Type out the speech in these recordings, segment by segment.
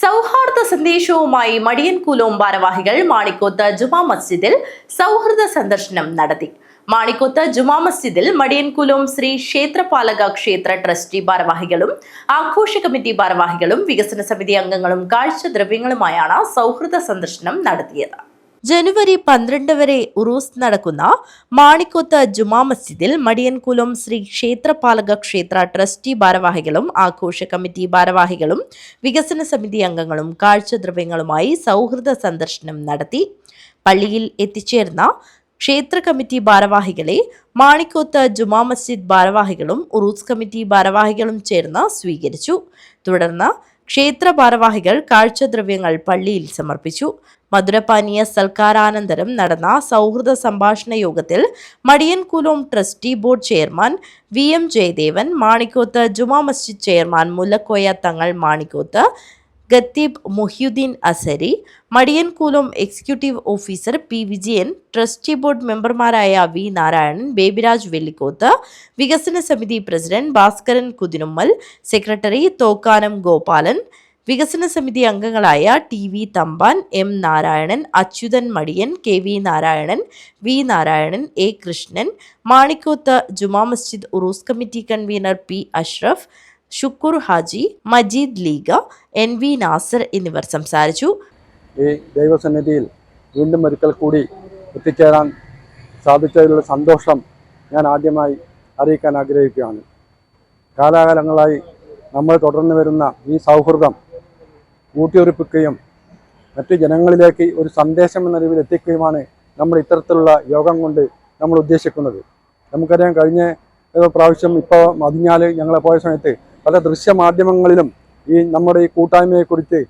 സൗഹാർദ്ദ സന്ദേശവുമായി മടിയൻകുലോം ഭാരവാഹികൾ മാണിക്കോത്ത് ജുമാ മസ്ജിദിൽ സൗഹൃദ സന്ദർശനം നടത്തി. മാണിക്കോത്ത് ജുമാ മസ്ജിദിൽ മടിയൻകുലോം ശ്രീ ക്ഷേത്രപാലക ക്ഷേത്ര ട്രസ്റ്റി ഭാരവാഹികളും ആഘോഷ കമ്മിറ്റി ഭാരവാഹികളും വികസന സമിതി അംഗങ്ങളും കാഴ്ച ദ്രവ്യങ്ങളുമായാണ് സൗഹൃദ സന്ദർശനം നടത്തിയത്. ജനുവരി പന്ത്രണ്ട് വരെ ഉറൂസ് നടക്കുന്ന മാണിക്കോത്ത് ജുമാ മസ്ജിദിൽ മടിയൻകുലം ശ്രീ ക്ഷേത്രപാലക ക്ഷേത്ര ട്രസ്റ്റി ഭാരവാഹികളും ആഘോഷ കമ്മിറ്റി ഭാരവാഹികളും വികസന സമിതി അംഗങ്ങളും കാഴ്ചദ്രവ്യങ്ങളുമായി സൗഹൃദ സന്ദർശനം നടത്തി. പള്ളിയിൽ എത്തിച്ചേർന്ന ക്ഷേത്ര കമ്മിറ്റി ഭാരവാഹികളെ മാണിക്കോത്ത് ജുമാ മസ്ജിദ് ഭാരവാഹികളും ഉറൂസ് കമ്മിറ്റി ഭാരവാഹികളും ചേർന്ന് സ്വീകരിച്ചു. തുടർന്ന് ക്ഷേത്ര ഭാരവാഹികൾ കാഴ്ചദ്രവ്യങ്ങൾ പള്ളിയിൽ സമർപ്പിച്ചു. മധുരപാനീയ സൽക്കാരാനന്തരം നടന്ന സൗഹൃദ സംഭാഷണ യോഗത്തിൽ Madiyankulam trustee board chairman V M Jayadevan Manikoth Juma Masjid chairman Mullakoya Thangal Manikoth Khateeb Mohiyuddin Azhari Madiyankulam executive officer P Vijayan trustee board മെമ്പർമാരായ വി നാരായണൻ ബേബിരാജ് വെള്ളിക്കോത്ത് വികസന സമിതി പ്രസിഡന്റ് ഭാസ്കരൻ കുതിനുമ്മൽ സെക്രട്ടറി തോക്കാനം ഗോപാലൻ വികസന സമിതി അംഗങ്ങളായ T V Thampan M Narayanan Achuthan Madiyan K V Narayanan V Narayanan A Krishnan Manikoth Juma Masjid Urus committee convener P Ashraf Shukoor Haji Majeed Liga N V Nasar എന്നിവർ സംസാരിച്ചു. ഈ ദൈവസന്നിധിയിൽ വീണ്ടും ഒരിക്കൽ കൂടി എത്തിച്ചേരാൻ സാധിച്ചതിലുള്ള സന്തോഷം ഞാൻ ആദ്യമായി അറിയിക്കാൻ ആഗ്രഹിക്കുകയാണ്. കാലാകാലങ്ങളായി നമ്മൾ തുടർന്നു വരുന്ന ഈ സൗഹൃദം കൂട്ടിയൊരുപ്പിക്കുകയും മറ്റ് ജനങ്ങളിലേക്ക് ഒരു സന്ദേശം എന്ന രീതിയിൽ എത്തിക്കുകയുമാണ് നമ്മൾ ഇത്തരത്തിലുള്ള യോഗം കൊണ്ട് നമ്മൾ ഉദ്ദേശിക്കുന്നത്. നമുക്കറിയാം കഴിഞ്ഞ പ്രാവശ്യം ഇപ്പോൾ മതിഞ്ഞാൽ ഞങ്ങളെ പോയ സമയത്ത് പല ദൃശ്യമാധ്യമങ്ങളിലും ഈ നമ്മുടെ ഈ കൂട്ടായ്മയെക്കുറിച്ച്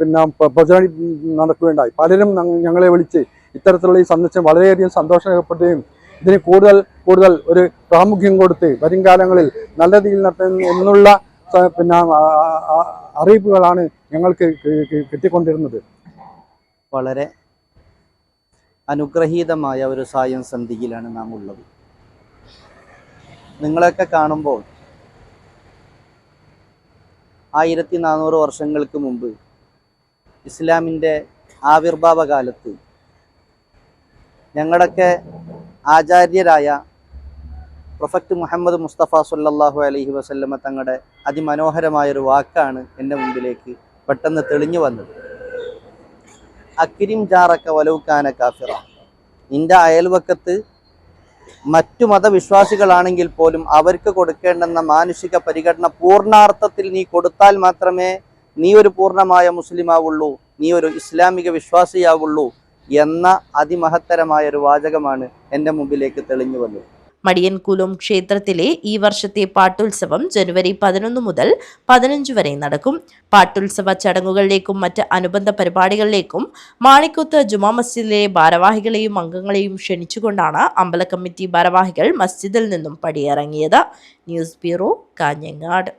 പിന്നെ പ്ര- പ്രചരണി നടക്കുകയുണ്ടായി. പലരും ഞങ്ങളെ വിളിച്ച് ഇത്തരത്തിലുള്ള ഈ സന്ദർശനം വളരെയധികം സന്തോഷപ്പെടുകയും ഇതിന് കൂടുതൽ കൂടുതൽ ഒരു പ്രാമുഖ്യം കൊടുത്ത് വരും കാലങ്ങളിൽ നല്ല രീതിയിൽ നടത്തുന്ന എന്നുള്ള പിന്നെ അറിയിപ്പുകളാണ് ഞങ്ങൾക്ക് കിട്ടിക്കൊണ്ടിരുന്നത്. വളരെ അനുഗ്രഹീതമായ ഒരു സായം സന്ധിയിലാണ് നാം ഉള്ളത്. നിങ്ങളെയൊക്കെ കാണുമ്പോൾ ആയിരത്തി നാനൂറ് വർഷങ്ങൾക്ക് മുമ്പ് ഇസ്ലാമിന്റെ ആവിർഭാവ കാലത്ത് ഞങ്ങളുടെയൊക്കെ ആചാര്യരായ പ്രൊഫക്റ്റ് മുഹമ്മദ് മുസ്തഫ സല്ലല്ലാഹു അലഹി വസല്ലമ തങ്ങളുടെ അതിമനോഹരമായൊരു വാക്കാണ് എന്റെ മുമ്പിലേക്ക് പെട്ടെന്ന് തെളിഞ്ഞു വന്നത്. അക്കിരിം ജാറക്ക വലവുക്കാന കാഫിറ. നിന്റെ അയൽവക്കത്ത് മറ്റു മതവിശ്വാസികളാണെങ്കിൽ പോലും അവർക്ക് കൊടുക്കേണ്ടെന്ന മാനുഷിക പരിഗണന പൂർണാർത്ഥത്തിൽ നീ കൊടുത്താൽ മാത്രമേ നീ ഒരു പൂർണമായ മുസ്ലിമാവുള്ളൂ നീ ഒരു ഇസ്ലാമിക വിശ്വാസിയാവുള്ളൂ എന്ന അതിമഹത്തരമായ ഒരു വാചകമാണ് എന്റെ മുമ്പിലേക്ക് തെളിഞ്ഞു വന്നത്. മടിയൻകുലം ക്ഷേത്രത്തിലെ ഈ വർഷത്തെ പാട്ടുത്സവം ജനുവരി പതിനൊന്ന് മുതൽ പതിനഞ്ച് വരെ നടക്കും. പാട്ടുത്സവ ചടങ്ങുകളിലേക്കും മറ്റ് അനുബന്ധ പരിപാടികളിലേക്കും മാണിക്കുത്ത് ജുമാ മസ്ജിദിലെ ഭാരവാഹികളെയും അംഗങ്ങളെയും ക്ഷണിച്ചുകൊണ്ടാണ് അമ്പല കമ്മിറ്റി ഭാരവാഹികൾ മസ്ജിദിൽ നിന്നും പടിയിറങ്ങിയത്. News bureau Kanhangad.